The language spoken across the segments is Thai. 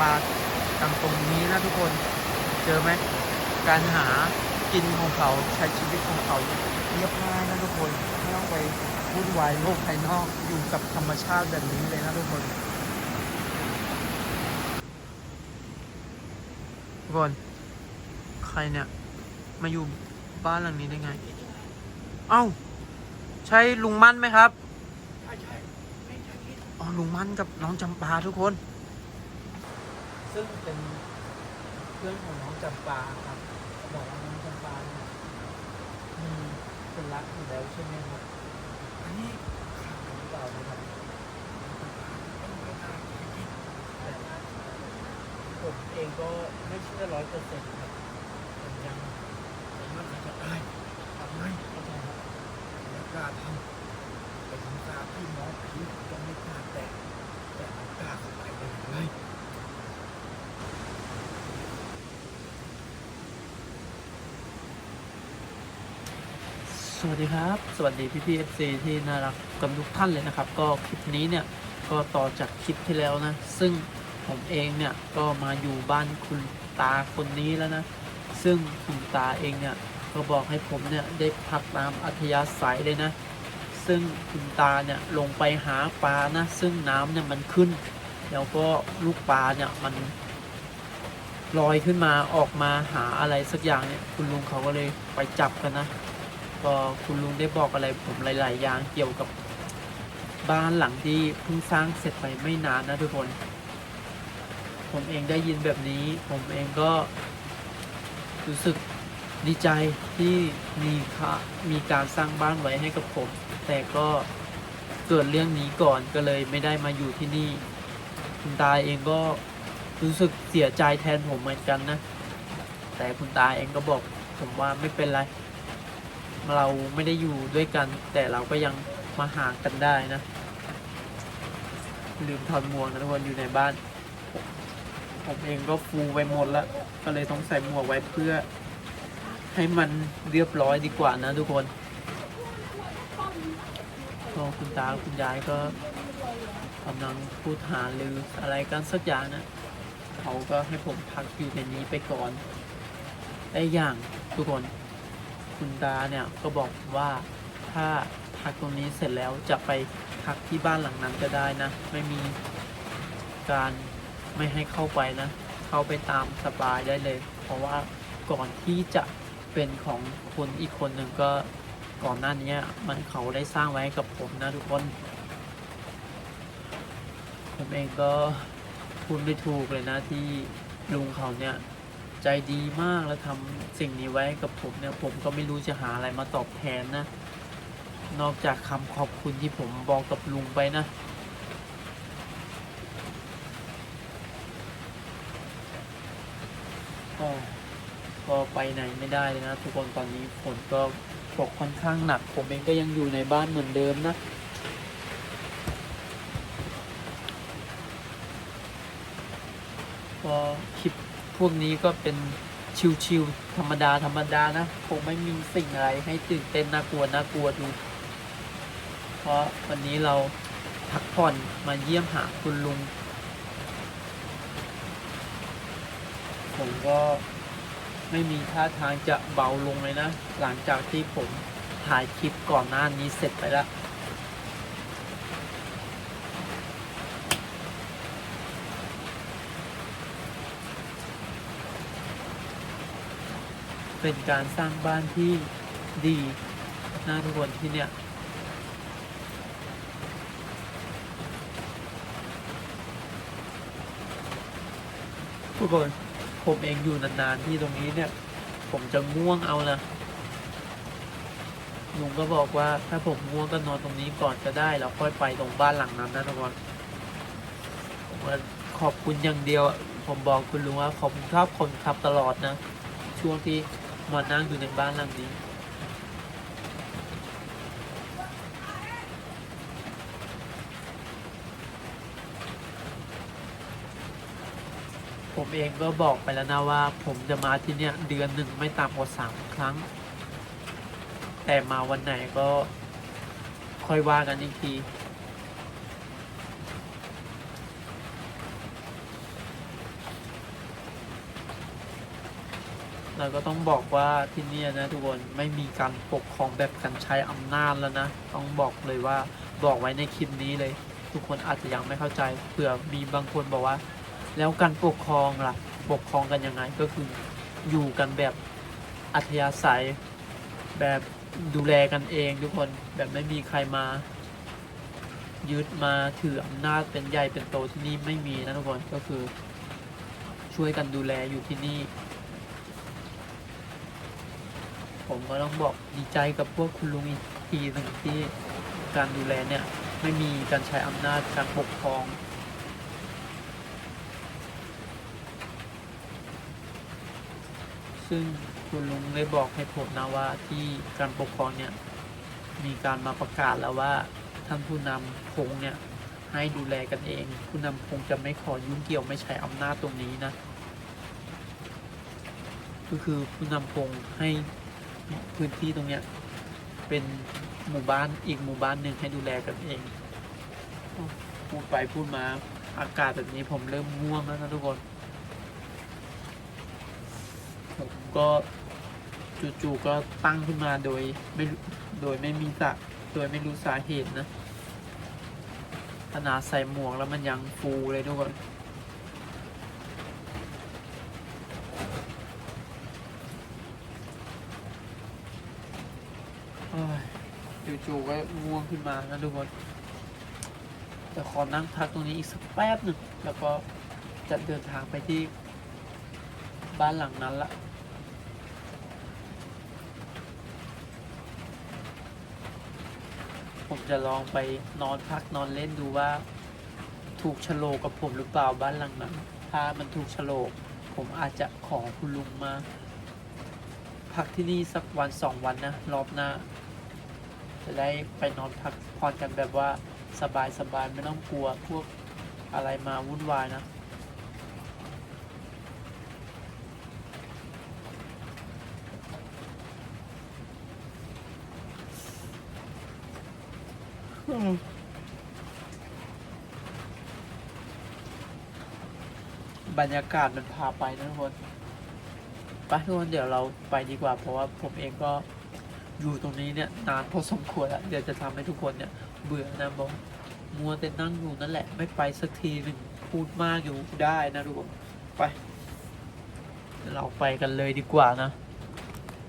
ปลาตามตรงนี้นะทุกคนเจอไหมการหากินของเขาใช้ชีวิตของเขาเรียบง่ายนะทุกคนไม่ต้องไปวุ่นวายโลกภายนอกอยู่กับธรรมชาติแบบนี้เลยนะทุกคนทุกคนใครเนี่ย มาอยู่บ้านหลังนี้ได้ไง เอ้า ใช่ลุงมั่นไหมครับใช่ใช่ไม่ใช่คิดอ๋อลุงมั่นกับน้องจำปาทุกคน ซึ่งเป็นเพื่อนของน้องจำปาครับบอกว่าน้องจำปาเนี่ยมีคนรักอยู่แล้วใช่ไหมครับอันนี้หรือเปล่านะครับแต่ผมเองก็ไม่เชื่อร้อยเปอร์เซ็นต์ครับผมยังแต่มันอาจจะได้ทำไมเข้าใจครับไม่กล้าทำไปทำตามที่หมองผีก็ไม่กล้าแตะแต่มันกล้าเขาไปได้ยังไง สวัสดีครับ สวัสดีพี่พีเอฟซีที่น่ารักกันทุกท่านเลยนะครับ ก็คลิปนี้เนี่ยก็ต่อจากคลิปที่แล้วนะ ซึ่งผมเองเนี่ยก็มาอยู่บ้านคุณตาคนนี้แล้วนะ ซึ่งคุณตาเองเนี่ยก็บอกให้ผมเนี่ยได้พักตามอัธยาศัยเลยนะ ซึ่งคุณตาเนี่ยลงไปหาปลานะ ซึ่งน้ำเนี่ยมันขึ้น แล้วก็ลูกปลาเนี่ยมันลอยขึ้นมาออกมาหาอะไรสักอย่างเนี่ยคุณลุงเขาก็เลยไปจับกันนะ ก็คุณลุงได้บอกอะไรผมหลาย ๆ อย่างเกี่ยวกับบ้านหลังที่เพิ่งสร้างเสร็จไปไม่นานนะทุกคน ผมเองได้ยินแบบนี้ ผมเองก็รู้สึกดีใจที่มีค่ะมีการสร้างบ้านไว้ให้กับผม แต่ก็เกิดเรื่องนี้ก่อนก็เลยไม่ได้มาอยู่ที่นี่ คุณตาเองก็รู้สึกเสียใจแทนผมเหมือนกันนะ แต่คุณตาเองก็บอกผมว่าไม่เป็นไร เราไม่ได้อยู่ด้วยกัน แต่เราก็ยังมาหากันได้นะ ลืมถอดหมวกนะทุกคนอยู่ในบ้าน ผมเองก็ฟูไปหมดแล้ว ก็เลยต้องใส่หมวกไว้เพื่อ ให้มันเรียบร้อยดีกว่านะทุกคนก็คุณตาคุณยายก็กำลังพูดหาลืออะไรกันสักอย่างนะเขาก็ให้ผมพักอยู่ในนี้ไปก่อนได้อย่างทุกคน คุณตาเนี่ยก็บอกว่าถ้าพักตรงนี้เสร็จแล้วจะไปพักที่บ้านหลังนั้นก็ได้นะ ไม่มีการไม่ให้เข้าไปนะ เข้าไปตามสบายได้เลย เพราะว่าก่อนที่จะเป็นของคนอีกคนหนึ่งก็ก่อนหน้านี้มันเขาได้สร้างไว้กับผมนะทุกคนผมเองก็พูดไม่ถูกเลยนะที่ลุงเขาเนี่ย ใจดีมากแล้วทำสิ่งนี้ไว้กับผมเนี่ย ผมก็ไม่รู้จะหาอะไรมาตอบแทนนะ นอกจากคำขอบคุณที่ผมบอกกับลุงไปนะ ก็ก็ไปไหนไม่ได้เลยนะ ทุกคนตอนนี้ฝนก็ตกค่อนข้างหนัก ผมเองก็ยังอยู่ในบ้านเหมือนเดิมนะก็คลิป พวกนี้ก็เป็นชิวๆธรรมดาธรรมดานะ คงไม่มีสิ่งอะไรให้ตื่นเต้นน่ากลัวน่ากลัวดู เพราะวันนี้เราพักผ่อนมาเยี่ยมหาคุณลุง ผมก็ไม่มีท่าทางจะเบาลงเลยนะ หลังจากที่ผมถ่ายคลิปก่อนหน้านี้เสร็จไปแล้ว เป็นการสร้างบ้านที่ดีนะทุกคนที่เนี่ยทุกคนผมเองอยู่นานๆที่ตรงนี้เนี่ย ผมจะง่วงเอานะลุงก็บอกว่าถ้าผมง่วงก็นอนตรงนี้ก่อนก็ได้แล้วค่อยไปตรงบ้านหลังนั้นนะทุกคนผมขอบคุณอย่างเดียว ผมบอกคุณลุงว่าขอบคุณครับขอบคุณครับตลอดนะ ช่วงที่ มานั่งอยู่ในบ้านหลังนี้ ผมเองก็บอกไปแล้วนะว่า ผมจะมาที่เนี่ยเดือนหนึ่งไม่ต่ำกว่าสามครั้ง แต่มาวันไหนก็ค่อยว่ากันอีกที แล้วก็ต้องบอกว่าที่นี่นะทุกคนไม่มีการปกครองแบบการใช้อำนาจแล้วนะ ต้องบอกเลยว่าบอกไว้ในคลิปนี้เลย ทุกคนอาจจะยังไม่เข้าใจเผื่อมีบางคนบอกว่า แล้วการปกครองล่ะ ปกครองกันยังไงก็คืออยู่กันแบบอัธยาศัยแบบดูแลกันเองทุกคนแบบไม่มีใครมา ยึดมาถืออำนาจเป็นใหญ่เป็นโตที่นี่ไม่มีนะทุกคนก็คือ ช่วยกันดูแลอยู่ที่นี่ ผมก็ต้องบอกดีใจกับพวกคุณลุงอีกทีหนึ่งที่การดูแลเนี่ย ไม่มีการใช้อำนาจการปกครอง ซึ่งคุณลุงได้บอกให้ผมนะว่าที่การปกครองเนี่ย มีการมาประกาศแล้วว่าท่านผู้นำพงเนี่ยให้ดูแลกันเอง ผู้นำพงจะไม่ขอยุ่งเกี่ยวไม่ใช้อำนาจตรงนี้นะ ก็คือผู้นำพงให้ พื้นที่ตรงเนี้ยเป็นหมู่บ้านอีกหมู่บ้านหนึ่งให้ดูแลกันเองพูดไปพูดมาอากาศแบบนี้ผมเริ่มง่วงแล้วนะทุกคน ผมก็จู่ๆก็ตั้งขึ้นมาโดยไม่โดยไม่มีสาโดยไม่รู้สาเหตุนะขนาดใส่หมวกแล้วมันยังฟูเลยทุกคน เอ้ย จู่ๆก็ง่วงขึ้นมานะทุกคนแต่ขอนั่งพักตรงนี้อีกสักแป๊บหนึ่งแล้วก็จะเดินทางไปที่บ้านหลังนั้นละผมจะลองไปนอนพักนอนเล่นดูว่า ถูกโลกกับผมหรือเปล่าบ้านหลังนั้น ถ้ามันถูกโลก ผมอาจจะขอคุณลุงมา พักที่นี่สักวันสองวันนะ รอบหน้า จะได้ไปนอนพักผ่อนกันแบบว่าสบายสบายๆไม่ต้องกลัวพวกอะไรมาวุ่นวายนะบรรยากาศมันพาไปนะทุกคนไปทุกคนเดี๋ยวเราไปดีกว่า เพราะว่าผมเองก็ อยู่ตรงนี้เนี่ยนานพอสมควรแล้วเดี๋ยวจะทำให้ทุกคนเนี่ยเบื่อนะบอกมัวแต่นั่งอยู่นั่นแหละไม่ไปสักทีหนึ่งพูดมากอยู่ได้นะทุกคนไปเดี๋ยวเราไปกันเลยดีกว่านะ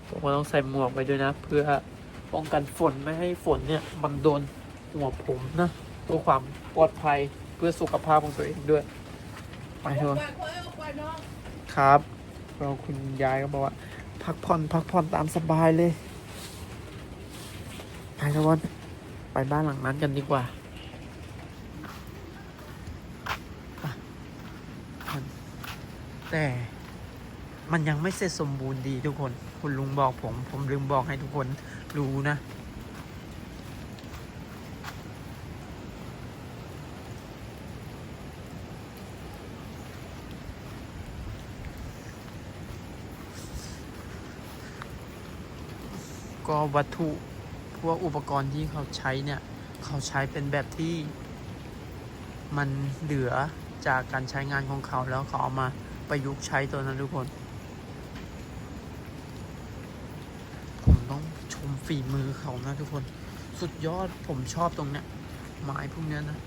ผมก็ต้องใส่หมวกไปด้วยนะ เพื่อป้องกันฝนไม่ให้ฝนเนี่ยมันโดนหัวผมนะเพื่อความปลอดภัยเพื่อสุขภาพของตัวเองด้วยไปเถอะครับเราคุณยายก็บอกว่า พักผ่อนพักผ่อนตามสบายเลย ไปทุกคนไปบ้านหลังนั้นกันดีกว่าแต่มันยังไม่เสร็จสมบูรณ์ดีทุกคน คุณลุงบอกผม ผมลืมบอกให้ทุกคนรู้นะ ก็วัตถุ พวกอุปกรณ์ที่เขาใช้เนี่ย เขาใช้เป็นแบบที่มันเหลือจากการใช้งานของเขาแล้วเขาเอามาประยุกต์ใช้ตัวนั้นทุกคน ผมต้องชมฝีมือเขานะทุกคน สุดยอดผมชอบตรงเนี้ยไม้พวกเนี้ยนะ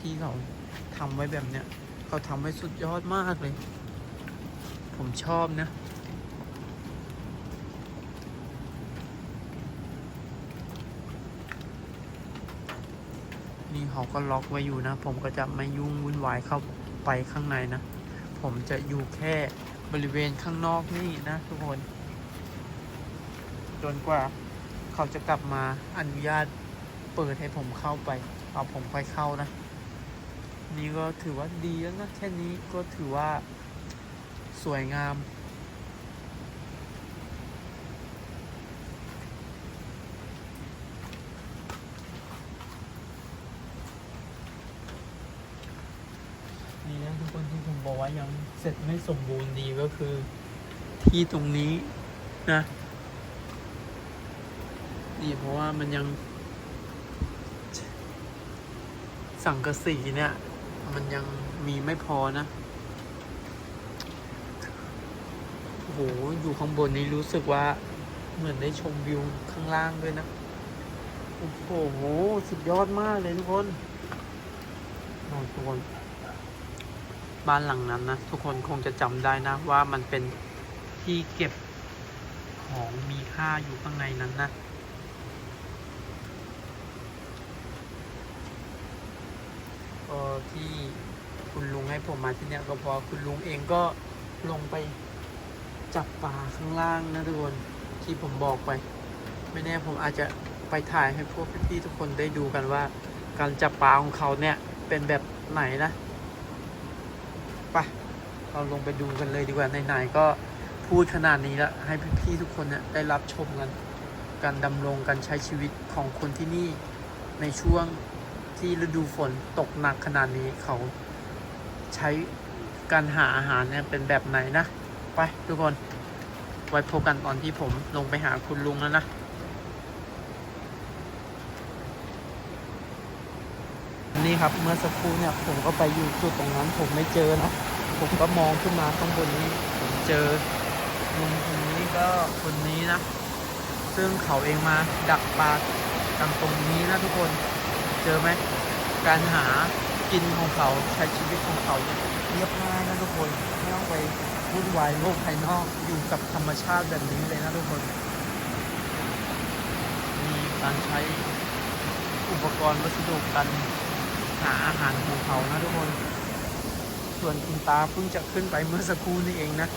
ที่เขาทำไว้แบบเนี้ยเขาทำไว้สุดยอดมากเลย ผมชอบนะ นี่ เขาก็ล็อกไว้อยู่นะ ผมก็จะไม่ยุ่งวุ่นวายเข้าไปข้างในนะ ผมจะอยู่แค่บริเวณข้างนอกนี่นะทุกคน จนกว่าเขาจะกลับมาอนุญาตเปิดให้ผมเข้าไป เอาผมค่อยเข้านะ นี่ก็ถือว่าดีแล้วนะแค่นี้ก็ถือว่าสวยงาม นี่นะทุกคนที่ผมบอกว่ายัง เสร็จไม่สมบูรณ์ดีก็คือ ที่ตรงนี้นะนี่เพราะว่ามันยัง สังกะสีเนี่ย มันยังมีไม่พอนะโอ้โหอยู่ข้างบนนี้รู้สึกว่าเหมือนได้ชมวิวข้างล่างด้วยนะ โอ้โห สุดยอดมากเลยทุกคนโอ้ทุกคน บ้านหลังนั้นนะ ทุกคนคงจะจำได้นะ ว่ามันเป็นที่เก็บของมีค่าอยู่ข้างในนั้นนะ ก็ที่คุณลุงให้ผมมาที่เนี่ยก็พราะคุณลุงเองก็ลงไปจับปลาข้างล่างนะทุกคนที่ผมบอกไป ไม่แน่ผมอาจจะไปถ่ายให้พวกพี่ๆทุกคนได้ดูกันว่า การจับปลาของเขาเนี่ยเป็นแบบไหนนะ ไปเราลงไปดูกันเลยดีกว่าไหนๆก็พูดขนาดนี้แล้วให้พี่ๆทุกคนเนี่ยได้รับชมกัน การดำรงการใช้ชีวิตของคนที่นี่ในช่วงที่ฤดูฝนตกหนักขนาดนี้เขาใช้การหาอาหารเนี่ยเป็นแบบไหนนะ ไปทุกคน ไว้พบกันตอนที่ผมลงไปหาคุณลุงแล้วนะ นี่ ครับ เมื่อสักครู่เนี่ยผมก็ไปอยู่จุดตรงนั้น ผมไม่เจอนะผมก็มองขึ้นมาข้างบนนี้ผมเจอลุงคนนี้ก็คนนี้นะ ซึ่งเขาเองมาดักปลากันตรงนี้นะทุกคนเจอไหมการหากินของเขาใช้ชีวิตของเขาเงียเรียบง่ายนะทุกคนไม่ต้องไปวุ่นวายโลกภายนอกอยู่กับธรรมชาติแบบนี้เลยนะทุกคนมีการใช้อุปกรณ์วัสดุการ หาอาหารของเขานะทุกคน ส่วนคุณตาเพิ่งจะขึ้นไปเมื่อสักครู่นี่เองนะ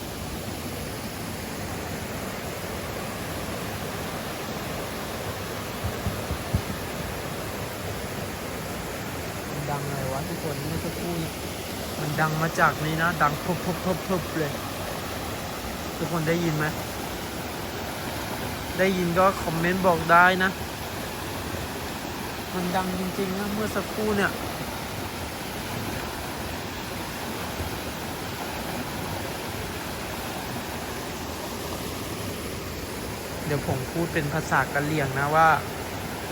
มันดังไรวะทุกคนเมื่อสักครู่นี้มันดังมาจากนี้นะ ดังพบพบพบพบเลย ทุกคนได้ยินไหมได้ยินก็คอมเมนต์บอกได้นะ มันดังจริงๆนะเมื่อสักครู่เนี่ย เดี๋ยวผมพูดเป็นภาษากะเหรี่ยงนะว่า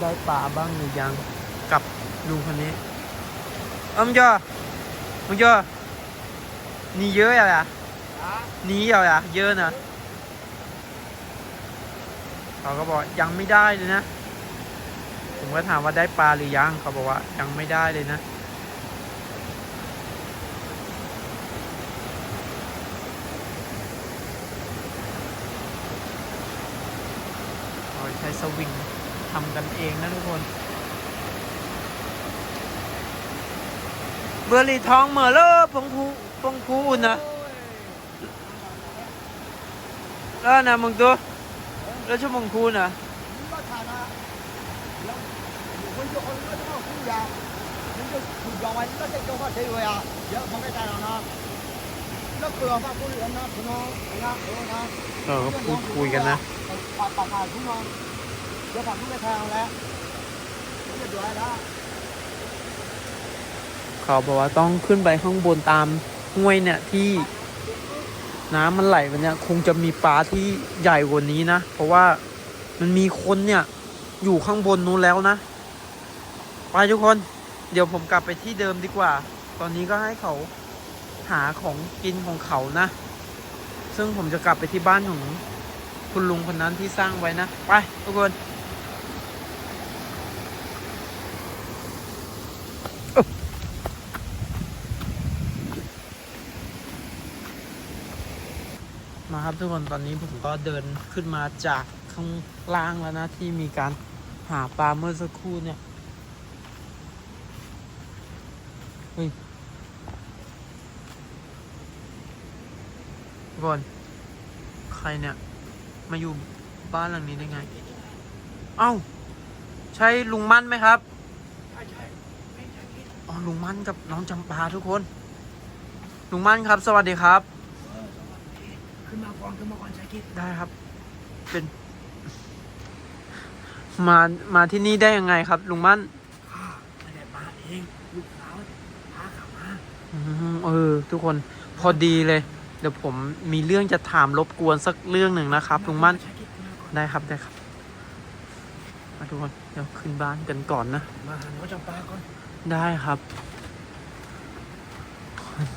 ได้ปลาบ้างหรือยังกับลุงคนนี้เอ้มงจ้ามึงจ้านี่เยอะอะนี่เยอะอะเยอะนะเขาก็บอกยังไม่ได้เลยนะ ผมก็ถามว่าได้ปลาหรือยังเขาบอกว่ายังไม่ได้เลยนะ เราใช้ สวิงทำกันเองนะทุกคน เบอร์ลีทองเหมอเลิร์งคูพงคูนะแล้วนะมึงตัวแล้วชั่วโมงคูนะเออพูดคุยกันนะ เออนะเออก็พูดคุยกันนะปัดปัดผ่านคุณน้องเดี๋ยวผ่านไปแทงแล้วเรียบร้อยแล้วเขาบอกว่าต้องขึ้นไปข้างบนตามห้วยเนี่ยที่น้ำมันไหลไปเนี่ยคงจะมีปลาที่ใหญ่กว่านี้นะ เพราะว่ามันมีคนเนี่ยอยู่ข้างบนนู้นแล้วนะ ไปทุกคน เดี๋ยวผมกลับไปที่เดิมดีกว่า ตอนนี้ก็ให้เขาหาของกินของเขานะ ซึ่งผมจะกลับไปที่บ้านของคุณลุงคนนั้นที่สร้างไว้นะ ไปทุกคน มาครับทุกคนตอนนี้ผมก็เดินขึ้นมาจากข้างล่างแล้วนะ ที่มีการหาปลาเมื่อสักครู่เนี่ยเฮ้ยทุกคนใครเนี่ย มาอยู่บ้านหลังนี้ได้ไง เอ้า ใช่ลุงมั่นไหมครับอ๋อลุงมั่นกับน้องจำปาทุกคน ลุงมั่นครับ สวัสดีครับ เออสวัสดีขึ้นมา ก่อนขึ้นมาก่อนใช่คิดได้ครับ เป็น มามาที่นี่ได้ยังไงครับ ลุงมั่นข้าไม่ได้มาเองลูกสาวพาขับมาอืมเออ ทุกคนพอดีเลย เดี๋ยวผมมีเรื่องจะถามรบกวนสักเรื่องหนึ่งนะครับ ลุงมั่นใช่คิดขึ้นมาก่อนได้ครับได้ครับมาทุกคนเดี๋ยวขึ้นบ้านกันก่อนนะ มาหาหนูจำปาก่อนได้ครับ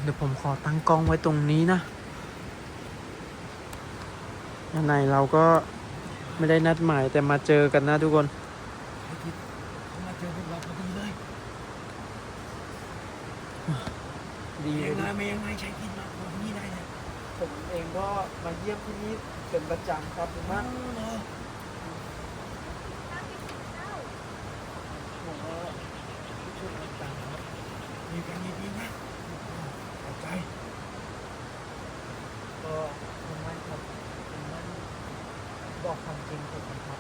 เดี๋ยวผมขอตั้งกล้องไว้ตรงนี้นะ ไหนเราก็ไม่ได้นัดหมายแต่มาเจอกันนะทุกคนไอ้ทิศเขามาเจอพวกเราพอดีเลยดีเอเลงยไงมายังไงใช้ทิศมาพอที่นี่ได้เนี่ยผมเองก็มาเยี่ยมที่นี่เป็นประจำครับผมว่าเนาะผมว่าช่วยกันตามครับ มีกันดีๆนะเข้าใจ ก็ผมว่าครับผมว่า บอกความจริงผมนะครับ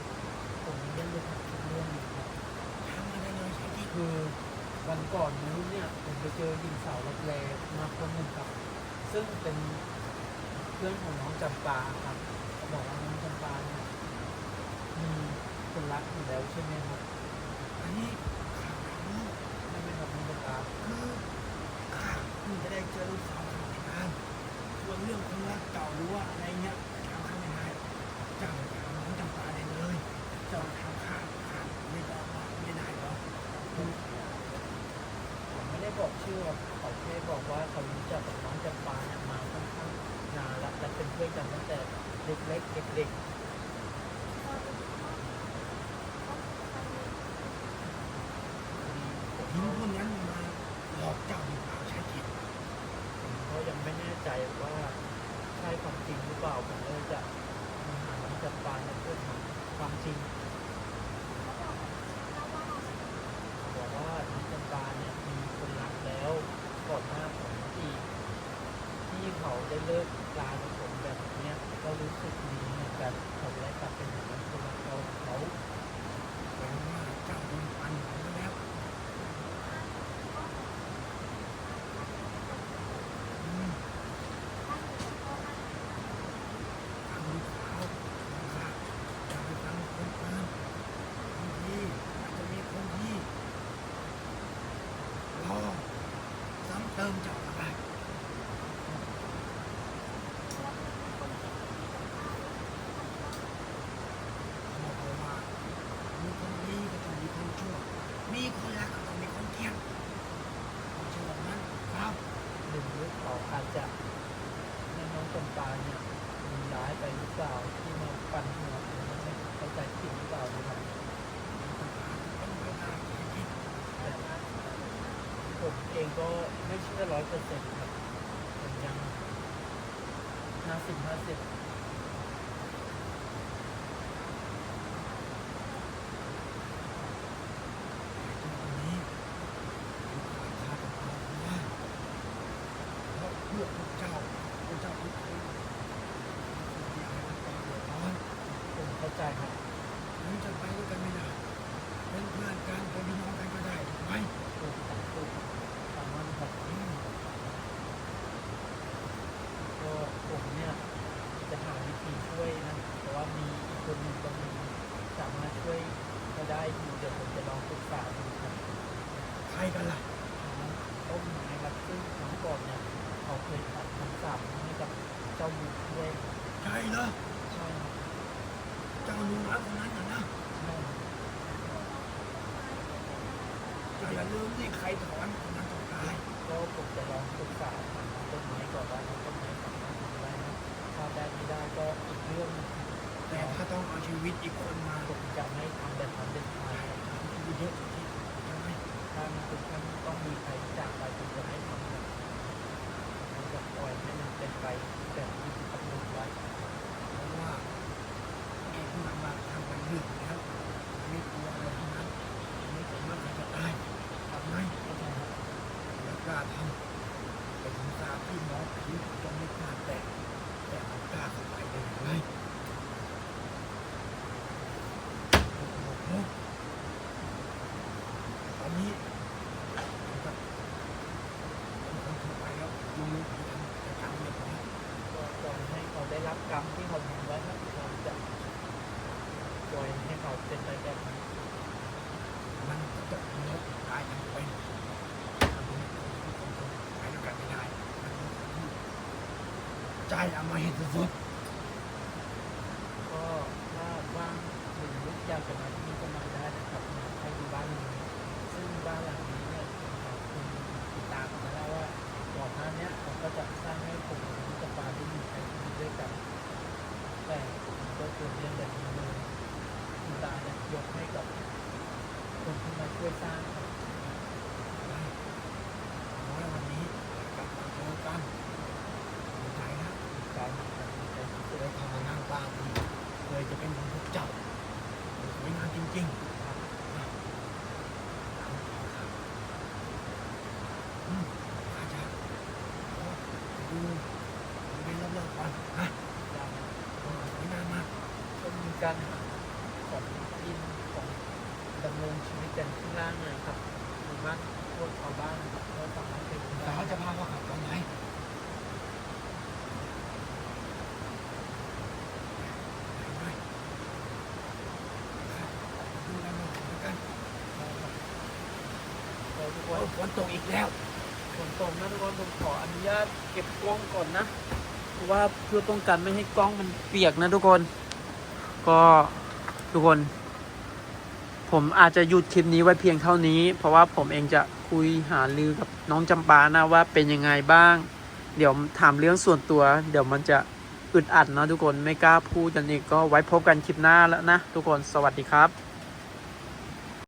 ผมเรื่องเลยครับทุกเรื่องเลยครับทำมาได้เลยใช้ทิศคือวันก่อนนู้นเนี่ยผมไปเจอหญิงสาวรับแลมาคนหนึ่งครับ ซึ่งเป็นเพื่อนของน้องจำปาครับเขาบอกว่าน้องจำปาเนี่ยมีคนรักอยู่แล้วใช่ไหมครับอันนี้ข่าวไม่รู้ใช่ไหมครับน้องจำปาคือข้าเพิ่จะได้เจอลูกสาวครั้งในงานส่วนเรื่องคนรักเก่าหรือว่าอะไรเงี้ยทำข้าไม่ได้เจ้าถามน้องจำปาได้เลย เจ้าทำข้าข้าไม่ได้ไม่ได้หรอก ผมไม่ได้บอกชื่อหรอกเขาแค่บอกว่าเขารู้จักกับน้องจำปาเนี่ยมาค่อนข้างนาน ด้วยกันตั้งแต่เล็กๆเด็กๆ ทิ้งพวกนั้นมาหลอกเจ้าหรือเปล่าใช่ทิศ ผมก็ยังไม่แน่ใจว่าใช่ความจริงหรือเปล่าผมเลยจะมาหาน้องจับปลาเนี่ยเพื่อถามความจริงบอกว่าน้องจับปลาเนี่ยมีคนรักแล้วก่อนหน้าผมอีกที่เขา ได้เลิกลากับผมแบบเนี้ยก็รู้สึกดีแบบผมได้กลับเป็นเหมือนคนรักเราเขา แปลว่าเจ้าโดนปันหัวแล้วอืมฟังดูข่าวค่ะอย่าไปฟังคนอื่นบางทีอาจจะมีคนที่รอซ้ำเติมเจ้าก็ได้ บอกเลยว่ามีคนดีก็ต้องมีคนชั่ว มีคนรักก็ต้องมีคนเกลียดผมเชื่อแบบนั้นครับ หนึ่งหรือเขาอาจจะให้น้องจำปาเนี่ยมีร้ายไปหรือเปล่าที่มาปั่นหัวผมไม่เข้าใจผิดหรือเปล่านะครับ ต้องไปได้ใช้คิด ผมเอง ก็ไม่เชื่อร้อยเปอร์เซ็นต์ครับผมยังห้าสิบห้าสิบทุกวันนี้ลูกค้าข้าต้องบอกว่าเพื่อพวกเจ้าพวกเจ้าทุกคนอยากให้พวาเดือดร้อนผมเข้าใจครับถึงจะไปด้วยกันไม่ได้เป็นเพื่อนกันเป็นพี่น้องกันก็ได้ถูกไหมถูกถูกตามนั้นครับ อืม ก็ผมเนี่ยจะหาวิธีช่วยนะแต่ว่ามีอีกคนหนึ่งคนหนึ่งสามารถช่วยก็ได้อยู่เดี๋ยวผมจะลองปรึกษาดูครับ ใครกันล่ะ ต้นไม้ครับซึ่งครั้งก่อนเนี่ยเขาเคยตัดคำสาปให้กับเจ้าบุญด้วย ใช่เหรอ ใช่ครับ เจ้าหนูรักคนนั้นน่ะนะ ใช่ครับ แต่อย่าลืมที่ใครถอนคนนั้นต้องตาย ก็ ผมจะลองปรึกษาทางต้นไม้ก่อนว่าน้องต้นไม้สามารถทำได้ไหมถ้าได้ไม่ได้ก็อีกเรื่องหนึงแต่ถ้าต้องเอาชีวิตอีกคนมาผมจะไม่ทำแบบนั้นเด็ดขาดครับทำชีวิตเยอะสุดที่ใช่ไหมถ้ามันถึงขั้นต้องมีใครจากไปผมจะไม่ทำครับผมจะปล่อยให้มันเป็นไปแบบที่กำหนดไว้ เพราะว่าเอกนำมาทำไปเรื่องแล้วไม่กลัวอะไรทั้งนั้นไม่สามารถที่จะตายทำไม เข้าใจครับ แล้วกล้าทำไปถึงตาพี่น้องผีจะไม่กล้าแตะแต่เอากล้าเข้าไปได้ยังไงโอ้โหตอนนี้ผมกับคนทั่วไปแล้วลุงผีทำแต่การเรียบร้อย ก็ปล่อยให้เขาได้รับกรรมที่เขาทำไว้ครับเราจะปล่อยให้เขาเป็นไปแบบนี้ มันก็จะลบกลายเป็นเป็นทำให้คนทุกคนทนไปด้วยกันไม่ได้มันเป็นคนที่ใจเอา มาเห็นสุดก็ถ้าว่างหรืออยากจะมาที่นี่ก็มาได้นะครับให้ดูบ้านหลังนี้ซึ่งบ้านหลังนี้เนี่ยคุณติดตามมาแล้วว่าก่อนหน้านี้ยเขาก็จะสร้างให้ผมกับปาได้อยู่ในชีวิตด้วยกัน แต่ส่วนเรื่องแบบนี้เลยคุณตาเนี่ยยกให้กับคนที่มาช่วยสร้างครับ น้อยวันนี้กลับมาเจอกันดีใจนะ การการการ จะได้เข้ามานั่งบ้านนี้เคยจะเป็นของพวกเจ้าสวยงามจริงๆครับอืมอาจจะขอดูบริเวณรอบๆก่อนนะโอ้สวยงามมาก ก็มีการหาของกินของดำรงชีวิตกันข้างล่างนะครับหรือบ้านพวกชาวบ้านนะครับก็สามารถเป็น แต่เขาจะพาเขาขับตรงไหนไปด้วยครับดูกันหน่อยแล้วกัน เราทุกค โอ้ น ย ฝนตกอีกแล้วฝนตกนะทุกคนผมขออนุญาตเก็บกล้องก่อนนะเพราะว่าเพื่อป้องกันไม่ให้กล้องมันเปียกนะทุกคน ก็ทุกคน ผมอาจจะหยุดคลิปนี้ไว้เพียงเท่านี้ เพราะว่าผมเองจะคุยหาลือกับน้องจำปานะว่าเป็นยังไงบ้าง เดี๋ยวถามเรื่องส่วนตัว เดี๋ยวมันจะอึดอัดนะทุกคนไม่กล้าพูดกันอีกก็ไว้พบกันคลิปหน้าแล้วนะทุกคนสวัสดีครับ